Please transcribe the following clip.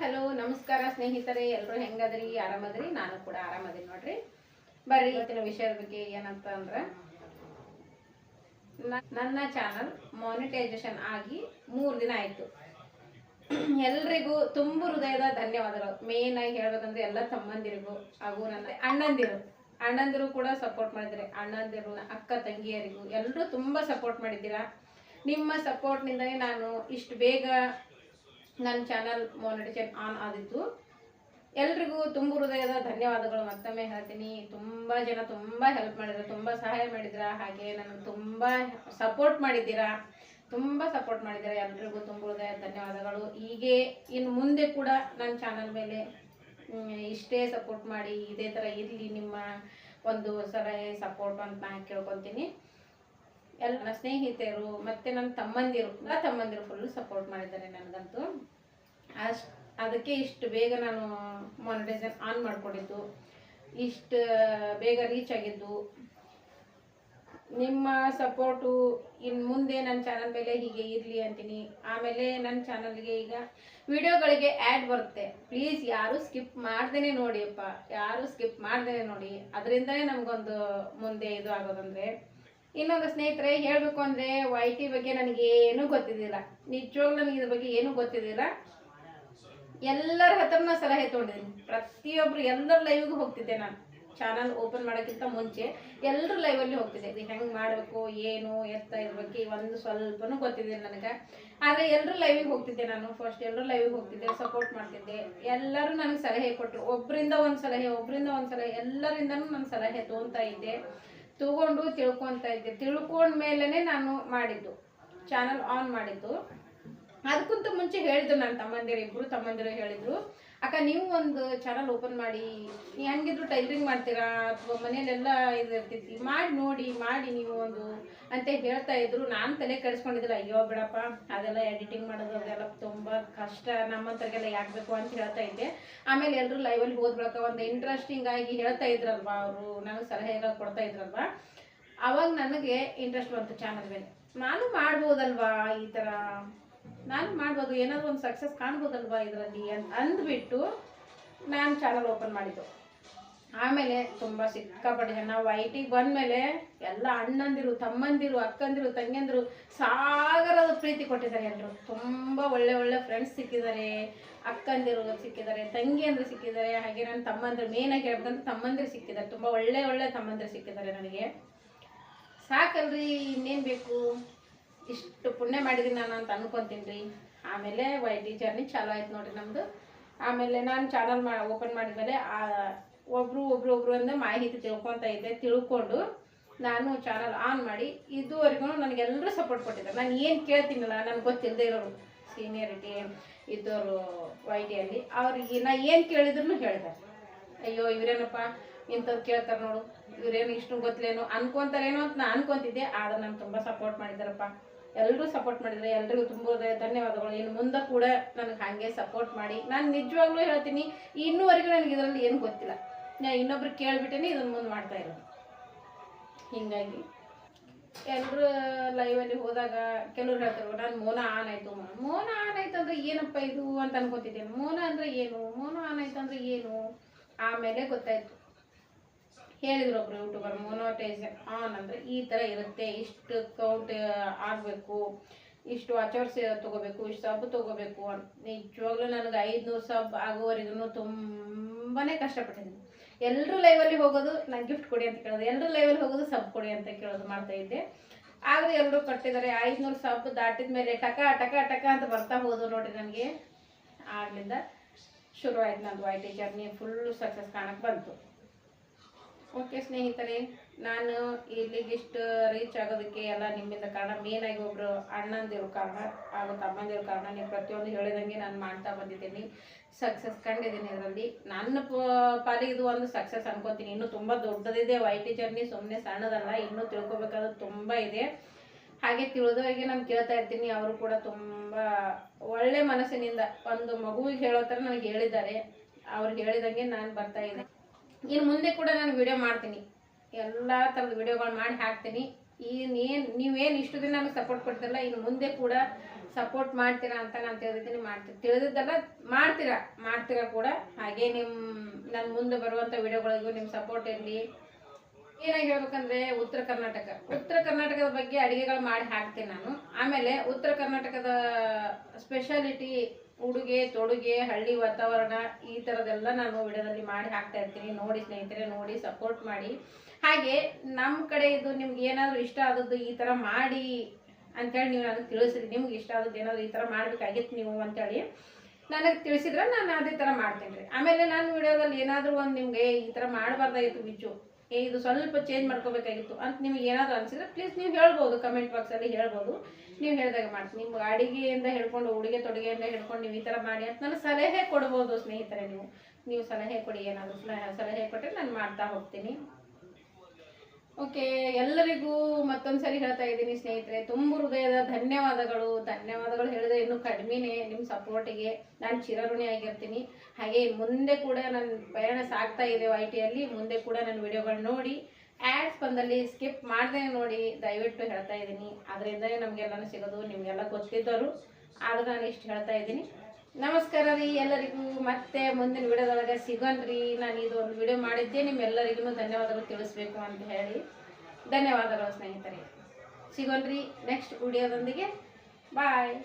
Hello, ನಮಸ್ಕಾರ ಸ್ನೇಹಿತರೆ ಎಲ್ಲರೂ ಹೆಂಗದ್ರಿ? ಆರಾಮದ್ರಿ? ನಾನು ಕೂಡ ಆರಾಮದಿನ ನೋಡ್ರಿ. ಬರ್ರಿ, ಇವತ್ತಿನ ವಿಷಯದ ಬಗ್ಗೆ ಏನಂತ ಅಂದ್ರೆ ನನ್ನ ಚಾನಲ್ ಮಾನಿಟೈಸೇಷನ್ ಆಗಿ ಮೂರು ದಿನ ಆಯ್ತು. ಎಲ್ರಿಗೂ ತುಂಬ ಹೃದಯದ ಧನ್ಯವಾದಗಳು. ಮೇನ್ ಆಗಿ ಹೇಳ್ಬೇಕಂದ್ರೆ ಎಲ್ಲ ತಮ್ಮಂದಿರಿಗೂ, ಹಾಗೂ ನನ್ನ ಅಣ್ಣಂದಿರು. ಅಣ್ಣಂದಿರು ಕೂಡ ಸಪೋರ್ಟ್ ಮಾಡಿದ್ರಿ ಅಣ್ಣಂದಿರು, ಅಕ್ಕ ತಂಗಿಯರಿಗೂ. ಎಲ್ಲರೂ ತುಂಬಾ ಸಪೋರ್ಟ್ ಮಾಡಿದ್ದೀರಾ? ನಿಮ್ಮ ಸಪೋರ್ಟ್ನಿಂದಲೇ ನಾನು ಇಷ್ಟು ಬೇಗ ನನ್ನ ಚಾನಲ್ ಮಾನಿಟೈಸೇಷನ್ ಆನ್ ಆದಿತ್ತು ಎಲ್ರಿಗೂ ತುಂಬ ಹೃದಯದ ಧನ್ಯವಾದಗಳು. ಮತ್ತೊಮ್ಮೆ ಹೇಳ್ತೀನಿ, ತುಂಬ ಜನ ತುಂಬ ಹೆಲ್ಪ್ ಮಾಡಿದ್ರು, ತುಂಬ ಸಹಾಯ ಮಾಡಿದ್ರ ಹಾಗೆ ನನಗೆ ತುಂಬ ಸಪೋರ್ಟ್ ಮಾಡಿದ್ದೀರಾ? ತುಂಬ ಸಪೋರ್ಟ್ ಮಾಡಿದ್ದೀರಾ? ಎಲ್ರಿಗೂ ತುಂಬ ಹೃದಯ ಧನ್ಯವಾದಗಳು. ಹೀಗೆ ಇನ್ನು ಮುಂದೆ ಕೂಡ ನನ್ನ ಚಾನಲ್ ಮೇಲೆ ಇಷ್ಟೇ ಸಪೋರ್ಟ್ ಮಾಡಿ, ಇದೇ ಥರ ಇರಲಿ ನಿಮ್ಮ ಒಂದು ಸಲಹೆ ಸಪೋರ್ಟ್ ಅಂತ ನಾನು ಕೇಳ್ಕೊತೀನಿ. ಎಲ್ಲ ನನ್ನ ಸ್ನೇಹಿತೆಯರು ಮತ್ತು ನನ್ನ ತಮ್ಮಂದಿರು, ಎಲ್ಲ ತಮ್ಮಂದಿರು ಫುಲ್ ಸಪೋರ್ಟ್ ಮಾಡಿದ್ದಾರೆ ನನಗಂತೂ. ಅಷ್ಟು ಅದಕ್ಕೆ ಇಷ್ಟು ಬೇಗ ನಾನು ಮಾನಿಟೈಸೇಷನ್ ಆನ್ ಮಾಡಿಕೊಂಡಿದ್ದು. ಇಷ್ಟು, ಬೇಗ ರೀಚ್ ಆಗಿದ್ದು. ನಿಮ್ಮ ಸಪೋರ್ಟು ಇನ್ನು ಮುಂದೆ ನನ್ನ ಚಾನಲ್ ಮೇಲೆ ಹೀಗೆ ಇರಲಿ ಅಂತೀನಿ. ಆಮೇಲೆ ನನ್ನ ಚಾನಲ್ಗೆ ಈಗ ವಿಡಿಯೋಗಳಿಗೆ ಆ್ಯಡ್ ಬರುತ್ತೆ. ಪ್ಲೀಸ್ ಯಾರು ಸ್ಕಿಪ್ ಮಾಡ್ದೇನೆ ನೋಡಿಯಪ್ಪ ಯಾರು ಸ್ಕಿಪ್ ಮಾಡ್ದೇ ನೋಡಿ. ಅದರಿಂದಲೇ ನಮಗೊಂದು ಮುಂದೆ ಇದು ಆಗೋದಂದ್ರೆ. ಇನ್ನೊಂದು ಸ್ನೇಹಿತರೆ, ಹೇಳಬೇಕು ಅಂದರೆ ವೈ ಟಿ ಬಗ್ಗೆ ನನಗೆ ಏನೂ ಗೊತ್ತಿದ್ದಿಲ್ಲ. ನಿಜವಾಗ್ಲೂ ನನಗೆ ಇದ್ರ ಬಗ್ಗೆ ಏನೂ ಗೊತ್ತಿದ್ದಿಲ್ಲ. ಎಲ್ಲರ ಹತ್ರನ ಸಲಹೆ ತೊಗೊಂಡಿದ್ದೀನಿ. ಪ್ರತಿಯೊಬ್ರು ಎಲ್ಲರ ಲೈವ್ಗೆ ಹೋಗ್ತಿದ್ದೆ ನಾನು. ಚಾನಲ್ ಓಪನ್ ಮಾಡೋಕ್ಕಿಂತ ಮುಂಚೆ ಎಲ್ಲರೂ ಲೈವಲ್ಲಿ ಹೋಗ್ತಿದ್ದೆ. ಇದು ಹೆಂಗೆ ಮಾಡಬೇಕು, ಏನು, ಎತ್ತ ಇದ್ರ ಬಗ್ಗೆ ಒಂದು ಸ್ವಲ್ಪನೂ ಗೊತ್ತಿದ್ದಿಲ್ಲ ನನಗೆ. ಆದರೆ ಎಲ್ಲರೂ ಲೈವಿಗೆ ಹೋಗ್ತಿದ್ದೆ ನಾನು. ಫಸ್ಟ್ ಎಲ್ಲರೂ ಲೈವಿಗೆ ಹೋಗ್ತಿದ್ದೆ ಸಪೋರ್ಟ್ ಮಾಡ್ತಿದ್ದೆ. ಎಲ್ಲರೂ ನನಗೆ ಸಲಹೆ ಕೊಟ್ಟರು ಒಬ್ಬರಿಂದ ಒಂದು ಸಲಹೆ ಒಬ್ಬರಿಂದ ಒಂದು ಸಲಹೆ, ಎಲ್ಲರಿಂದನೂ ನಾನು ಸಲಹೆ ತೊಗೊತಾ ಇದ್ದೆ. ತೊಗೊಂಡು ತಿಳ್ಕೊತಾ ಇದ್ದೆ. ತಿಳ್ಕೊಂಡ ಮೇಲೇ ನಾನು ಮಾಡಿದ್ದು. ಚಾನಲ್ ಆನ್ ಮಾಡಿದ್ದು. ಅದಕ್ಕಿಂತ ಮುಂಚೆ ಹೇಳಿದ್ರು ನನ್ನ ತಮ್ಮಂದಿರು, ಇಬ್ರು ತಮ್ಮಂದಿರು ಹೇಳಿದ್ರು, ಅಕ್ಕ, ನೀವು ಒಂದು ಚಾನಲ್ ಓಪನ್ ಮಾಡಿ ಹೆಂಗಿದ್ರು ಟೈಲರಿಂಗ್ ಮಾಡ್ತೀರಾ? ಅಥವಾ ಮನೇಲೆಲ್ಲ ಇದು ಇರ್ತೈತಿ ಮಾಡಿ ನೋಡಿ, ಮಾಡಿ ನೀವು ಒಂದು ಅಂತ ಹೇಳ್ತಾ ಇದ್ರು. ನಾನು ತಲೆ ಕೆಡಿಸ್ಕೊಂಡಿದ್ದಿಲ್ಲ, ಅಯ್ಯೋ, ಬಿಡಪ್ಪ, ಅದೆಲ್ಲ ಎಡಿಟಿಂಗ್ ಮಾಡೋದು, ಅದೆಲ್ಲ ತುಂಬ ಕಷ್ಟ ನಮ್ಮಂತರಿಗೆಲ್ಲ ಯಾಕಬೇಕು ಅಂತ ಹೇಳ್ತಾ ಇದ್ದೆ. ಆಮೇಲೆ ಎಲ್ಲರೂ ಲೈವಲ್ಲಿ ಹೋದ ಬಳಿಕ ಒಂದು ಇಂಟ್ರೆಸ್ಟಿಂಗ್ ಆಗಿ ಹೇಳ್ತಾ ಇದ್ರಲ್ವಾ ಅವರು? ನನಗೆ ಸಲಹೆಗಳು ಕೊಡ್ತಾ ಇದ್ರಲ್ವಾ? ಅವಾಗ ನನಗೆ ಇಂಟ್ರೆಸ್ಟ್ ಬಂತು ಚಾನಲ್ ಮೇಲೆ. ನಾನು ಮಾಡ್ಬೋದಲ್ವಾ ಈ ಥರ ನಾನು ಮಾಡ್ಬೋದು, ಏನಾದರೂ ಒಂದು ಸಕ್ಸಸ್ ಕಾಣ್ಬೋದಲ್ವಾ ಇದರಲ್ಲಿ ಅಂತ ಅಂದ್ಬಿಟ್ಟು ನಾನು ಚಾನಲ್ ಓಪನ್ ಮಾಡಿದ್ದು. ಆಮೇಲೆ ತುಂಬ ಸಿಕ್ಕಾಪಟ್ಟೆ ಜನ ವೈಟಿಗೆ ಬಂದಮೇಲೆ ಎಲ್ಲ ಅಣ್ಣಂದಿರು, ತಮ್ಮಂದಿರು, ಅಕ್ಕಂದಿರು, ತಂಗಿಯಂದಿರು, ಸಾಗರದ ಪ್ರೀತಿ ಕೊಟ್ಟಿದ್ದಾರೆ ಎಲ್ಲರೂ ತುಂಬ ಒಳ್ಳೆ ಒಳ್ಳೆ ಫ್ರೆಂಡ್ಸ್ ಸಿಕ್ಕಿದ್ದಾರೆ, ಅಕ್ಕಂದಿರು ಸಿಕ್ಕಿದ್ದಾರೆ, ತಂಗಿಯಂದ್ರು ಸಿಕ್ಕಿದ್ದಾರೆ, ಹಾಗೆ ನನ್ನ ತಮ್ಮಂದಿರು ಮೇನಾಗಿ ಹೇಳ್ಬೇಕಂದ್ರೆ ತಮ್ಮಂದಿರು ಸಿಕ್ಕಿದ್ದಾರೆ. ತುಂಬ ಒಳ್ಳೆ ಒಳ್ಳೆ ತಮ್ಮಂದಿರು ಸಿಕ್ಕಿದ್ದಾರೆ ನನಗೆ. ಸಾಕಲ್ರಿ, ಇನ್ನೇನು ಬೇಕು? ಇಷ್ಟು ಪುಣ್ಯ ಮಾಡಿದೀನಿ ನಾನು ಅಂತ ಅನ್ಕೊಂತೀನಿ ರೀ. ಆಮೇಲೆ ವೈ ಟಿ ಜರ್ನಿ ಚಾಲು ಆಯ್ತು ನೋಡ್ರಿ ನಮ್ಮದು ಆಮೇಲೆ ನಾನು ಚಾನಲ್ ಮಾ ಓಪನ್ ಮಾಡಿದ್ಮೇಲೆ ಆ ಒಬ್ಬರು ಒಬ್ರು ಒಬ್ರು ಅಂದ್ರೆ ಮಾಹಿತಿ ತಿಳ್ಕೊತಾ ಇದ್ದೆ, ತಿಳ್ಕೊಂಡು ನಾನು ಚಾನಲ್ ಆನ್ ಮಾಡಿ ಇದುವರೆಗೂ ನನಗೆಲ್ಲರೂ ಸಪೋರ್ಟ್ ಕೊಟ್ಟಿದ್ದಾರೆ. ನಾನು ಏನು ಕೇಳ್ತೀನಲ್ಲ, ನನಗೆ ಗೊತ್ತಿಲ್ಲದೆ ಇರೋರು ಸೀನಿಯರಿಟಿ ಇದ್ದವರು ವೈ ಟಿಯಲ್ಲಿ ಅವ್ರಿಗೆ ನಾ ಏನು ಕೇಳಿದ್ರು ಹೇಳ್ತಾರೆ. ಅಯ್ಯೋ, ಇವರೇನಪ್ಪ ಇಂಥದ್ದು ಕೇಳ್ತಾರೆ ನೋಡು, ಇವರೇನು ಇಷ್ಟು ಗೊತ್ತಲೇನು ಅನ್ಕೊಂತಾರೇನೋ ಅಂತ ನಾನು ಅನ್ಕೊಂತಿದ್ದೆ, ಆದ್ರೆ ನಾನು ತುಂಬ ಸಪೋರ್ಟ್ ಮಾಡಿದಾರಪ್ಪ ಎಲ್ಲರೂ ಸಪೋರ್ಟ್ ಮಾಡಿದ್ರೆ, ಎಲ್ರಿಗೂ ತುಂಬ ಧನ್ಯವಾದಗಳು. ಇನ್ನು ಮುಂದೆ ಕೂಡ ನನಗೆ ಹಾಗೆ ಸಪೋರ್ಟ್ ಮಾಡಿ. ನಾನು ನಿಜವಾಗ್ಲೂ ಹೇಳ್ತೀನಿ, ಇನ್ನೂವರೆಗೂ ನನಗೆ ಇದರಲ್ಲಿ ಏನು ಗೊತ್ತಿಲ್ಲ. ನಾ ಇನ್ನೊಬ್ರು ಕೇಳಿಬಿಟ್ಟೇನೆ ಇದನ್ನು ಮುಂದೆ ಮಾಡ್ತಾ ಇರೋದು. ಹೀಗಾಗಿ ಎಲ್ಲರೂ ಲೈವಲ್ಲಿ ಹೋದಾಗ ಕೆಲವ್ರು ಹೇಳ್ತಾರೆ, ನಾನು ಮೋನ ಆನ್ ಆಯಿತು ಮೋನ ಆನ್ ಆಯ್ತು ಅಂದರೆ ಏನಪ್ಪ ಇದು ಅಂತ ಅನ್ಕೋತಿದ್ದೇನೆ. ಮೋನ ಅಂದ್ರೆ ಏನು? ಮೋನ ಆನ್ ಆಯ್ತು ಅಂದ್ರೆ ಏನು? ಆಮೇಲೆ ಗೊತ್ತಾಯ್ತು. ಹೇಳಿದ್ರು ಒಬ್ರು ಯೂಟ್ಯೂಬರ್ ಮೊನೋಟೈಸ್ ಆನ್ ಅಂದರೆ ಈ ಥರ ಇರುತ್ತೆ. ಇಷ್ಟು ಕೌಂಟ್ ಆಗಬೇಕು, ಇಷ್ಟು ಅಚರ್ಸ್ ತಗೋಬೇಕು, ಇಷ್ಟು ಸಬ್ ತಗೋಬೇಕು ಅಂತ ನಿಜವಾಗ್ಲೂ ನನಗೆ ಐದುನೂರು ಸಬ್ ಆಗೋವರೆಗೂ ತುಂಬಾ ಕಷ್ಟಪಟ್ಟಿದ್ದೀನಿ. ಎಲ್ಲರೂ ಲೈವಲ್ಲಿ ಹೋಗೋದು ನಂಗೆ ಗಿಫ್ಟ್ ಕೊಡಿ ಅಂತ ಕೇಳೋದು ಎಲ್ಲರೂ ಲೈವಲ್ಲಿ ಹೋಗೋದು ಸಬ್ ಕೊಡಿ ಅಂತ ಕೇಳೋದು ಮಾಡ್ತಾ ಇದ್ದೆ. ಆದರೆ ಎಲ್ಲರೂ ಕಟ್ಟಿದ್ದಾರೆ, ಐದುನೂರು ಸಬ್ ದಾಟಿದ ಮೇಲೆ ಟಕ ಟಕ ಟಕ ಅಂತ ಬರ್ತಾ ಹೋದು ನೋಡಿ ನನಗೆ. ಆಗಲಿಂದ ಶುರು ಆಯ್ತು ನಂದು Y T journey full success ಕಾಣಕ್ಕೆ ಬಂತು. ಓಕೆ ಸ್ನೇಹಿತರೆ, ನಾನು ಇಲ್ಲಿಗಿಷ್ಟು ರೀಚ್ ಆಗೋದಕ್ಕೆ ಎಲ್ಲ ನಿಮ್ಮಿಂದ ಕಾರಣ ಮೇನ್ ಆಗಿ ಒಬ್ಬರು ಅಣ್ಣಂದಿರು ಕಾರಣ ಹಾಗೂ ತಮ್ಮಂದಿರು ಕಾರಣ ನೀವು ಪ್ರತಿಯೊಂದು ಹೇಳಿದಂಗೆ ನಾನು ಮಾಡ್ತಾ ಬಂದಿದ್ದೀನಿ. ಸಕ್ಸಸ್ ಕಂಡಿದ್ದೀನಿ ಇದರಲ್ಲಿ. ನನ್ನ ಪಾಲಿಗೆ ಇದು ಒಂದು ಸಕ್ಸಸ್ ಅನ್ಕೋತೀನಿ. ಇನ್ನೂ ತುಂಬ ದೊಡ್ಡದಿದೆ ವೈ ಟಿ ಜರ್ನಿ ಸುಮ್ಮನೆ ಸಣ್ಣದಲ್ಲ, ಇನ್ನೂ ತಿಳ್ಕೊಬೇಕಾದ್ರೆ ತುಂಬ ಇದೆ. ಹಾಗೆ ತಿಳಿದವರಿಗೆ ನಾನು ಕೇಳ್ತಾ ಇರ್ತೀನಿ, ಅವರು ಕೂಡ ತುಂಬ ಒಳ್ಳೆ ಮನಸ್ಸಿನಿಂದ ಒಂದು ಮಗುವಿಗೆ ಹೇಳೋ ಥರ ನನಗೆ ಹೇಳಿದ್ದಾರೆ. ಅವ್ರು ಹೇಳಿದಂಗೆ ನಾನು ಬರ್ತಾ ಇದ್ದೆ ಇನ್ನು ಮುಂದೆ ಕೂಡ ನಾನು ವಿಡಿಯೋ ಮಾಡ್ತೀನಿ. ಎಲ್ಲ ಥರದ ವಿಡಿಯೋಗಳು ಮಾಡಿ ಹಾಕ್ತೀನಿ. ಇನ್ನೇನು ನೀವೇನು ಇಷ್ಟು ದಿನ ನನಗೆ ಸಪೋರ್ಟ್ ಕೊಡ್ತಿರಲ್ಲ ಇನ್ನು ಮುಂದೆ ಕೂಡ ಸಪೋರ್ಟ್ ಮಾಡ್ತೀರಾ ಅಂತ ನಾನು ತಿಳಿದಿದ್ದೀನಿ. ಮಾಡ್ತೀನಿ ತಿಳಿದಿದ್ದೆಲ್ಲ ಮಾಡ್ತೀರಾ? ಮಾಡ್ತೀರಾ ಕೂಡ. ಹಾಗೆ ನಿಮ್ಮ ನನ್ನ ಮುಂದೆ ಬರುವಂಥ ವಿಡಿಯೋಗಳಿಗೂ ನಿಮ್ಮ ಸಪೋರ್ಟ್ ಇರಲಿ. ಏನಾಗಿ ಹೇಳ್ಬೇಕಂದ್ರೆ ಉತ್ತರ ಕರ್ನಾಟಕ. ಉತ್ತರ ಕರ್ನಾಟಕದ ಬಗ್ಗೆ ಅಡುಗೆಗಳು ಮಾಡಿ ಹಾಕ್ತೀನಿ ನಾನು. ಆಮೇಲೆ ಉತ್ತರ ಕರ್ನಾಟಕದ ಸ್ಪೆಷಾಲಿಟಿ ಉಡುಗೆ, ತೊಡುಗೆ, ಹಳ್ಳಿ ವಾತಾವರಣ, ಈ ಥರದ್ದೆಲ್ಲ ನಾನು ವಿಡಿಯೋದಲ್ಲಿ ಮಾಡಿ ಹಾಕ್ತಾ ಇರ್ತೀನಿ. ನೋಡಿ ಸ್ನೇಹಿತರೆ, ನೋಡಿ ಸಪೋರ್ಟ್ ಮಾಡಿ. ಹಾಗೆ ನಮ್ಮ ಕಡೆ ಇದು ನಿಮ್ಗೆ ಏನಾದರೂ ಇಷ್ಟ ಆದದ್ದು ಈ ಥರ ಮಾಡಿ ಅಂತೇಳಿ ನೀವು ನನಗೆ ತಿಳಿಸಿದ್ರಿ ನಿಮ್ಗೆ ಇಷ್ಟ ಆದದ್ದು ಏನಾದರೂ ಈ ಥರ ಮಾಡಬೇಕಾಗಿತ್ತು ನೀವು ಅಂತೇಳಿ ನನಗೆ ತಿಳಿಸಿದ್ರೆ ನಾನು ಅದೇ ಥರ ಮಾಡ್ತೀನಿ ರೀ. ಆಮೇಲೆ ನಾನು ವಿಡಿಯೋದಲ್ಲಿ ಏನಾದರೂ ಒಂದು ನಿಮಗೆ ಈ ಥರ ಮಾಡಬಾರ್ದಾಗಿತ್ತು ಬಿಚ್ಚು ಏ, ಇದು ಸ್ವಲ್ಪ ಚೇಂಜ್ ಮಾಡ್ಕೋಬೇಕಾಗಿತ್ತು ಅಂತ ನಿಮ್ಗೆ ಏನಾದರೂ ಅನಿಸಿದ್ರೆ ಪ್ಲೀಸ್ ನೀವು ಹೇಳ್ಬೋದು ಕಮೆಂಟ್ ಬಾಕ್ಸಲ್ಲಿ ಹೇಳ್ಬೋದು. ನೀವು ಹೇಳಿದಾಗ ಮಾಡ್ತೀನಿ. ನಿಮ್ಮ ಅಡಿಗೆಯಿಂದ ಹೇಳ್ಕೊಂಡು, ಉಡುಗೆ ತೊಡುಗೆಯಿಂದ ಹೇಳ್ಕೊಂಡು ನೀವು ಈ ಥರ ಮಾಡಿ ಅಂತ ನಾನು ಸಲಹೆ ಕೊಡ್ಬೋದು ಸ್ನೇಹಿತರೆ ನೀವು. ನೀವು ಸಲಹೆ ಕೊಡಿ, ಏನಾದರೂ ಸಲಹೆ ಸಲಹೆ ಕೊಟ್ಟರೆ ನಾನು ಮಾಡ್ತಾ ಹೋಗ್ತೀನಿ. ಓಕೆ, ಎಲ್ಲರಿಗೂ ಮತ್ತೊಂದು ಸರಿ ಹೇಳ್ತಾ ಇದ್ದೀನಿ ಸ್ನೇಹಿತರೆ. ತುಂಬ ಹೃದಯದ ಧನ್ಯವಾದಗಳು. ಧನ್ಯವಾದಗಳು ಹೇಳಿದ್ರೆ ಇನ್ನೂ ಕಡಿಮೆನೇ ನಿಮ್ಮ ಸಪೋರ್ಟಿಗೆ ನಾನು ಚಿರಋಣಿ ಆಗಿರ್ತೀನಿ. ಹಾಗೆ ಮುಂದೆ ಕೂಡ ನನ್ನ ಪ್ರಯಾಣ ಸಾಗ್ತಾ ಇದೆ ವೈ ಟಿಯಲ್ಲಿ ಮುಂದೆ ಕೂಡ ನನ್ನ ವಿಡಿಯೋಗಳು ನೋಡಿ. ಆ್ಯಡ್ಸ್ ಬಂದಲ್ಲಿ ಸ್ಕಿಪ್ ಮಾಡದೆ ನೋಡಿ. ದಯವಿಟ್ಟು ಹೇಳ್ತಾ ಇದ್ದೀನಿ. ಅದರಿಂದಲೇ ನಮಗೆಲ್ಲನೂ ಸಿಗೋದು, ನಿಮಗೆಲ್ಲ ಗೊತ್ತಿದ್ದರು. ಆದರೂ ನಾನು ಇಷ್ಟು ಹೇಳ್ತಾ ಇದ್ದೀನಿ. ನಮಸ್ಕಾರ ರೀ ಎಲ್ಲರಿಗೂ. ಮತ್ತೆ ಮುಂದಿನ ವಿಡಿಯೋದೊಳಗೆ ಸಿಗೋಣ್ರಿ. ನಾನು ಇದು ಒಂದು ವಿಡಿಯೋ ಮಾಡಿದ್ದೆ. ನಿಮ್ಮೆಲ್ಲರಿಗೂ ಧನ್ಯವಾದಗಳು ತಿಳಿಸ್ಬೇಕು ಅಂತ ಹೇಳಿ. ಧನ್ಯವಾದಗಳು ಸ್ನೇಹಿತರೆ. ಸಿಗೋಣ್ರಿ ನೆಕ್ಸ್ಟ್ ವಿಡಿಯೋದೊಂದಿಗೆ. ಬಾಯ್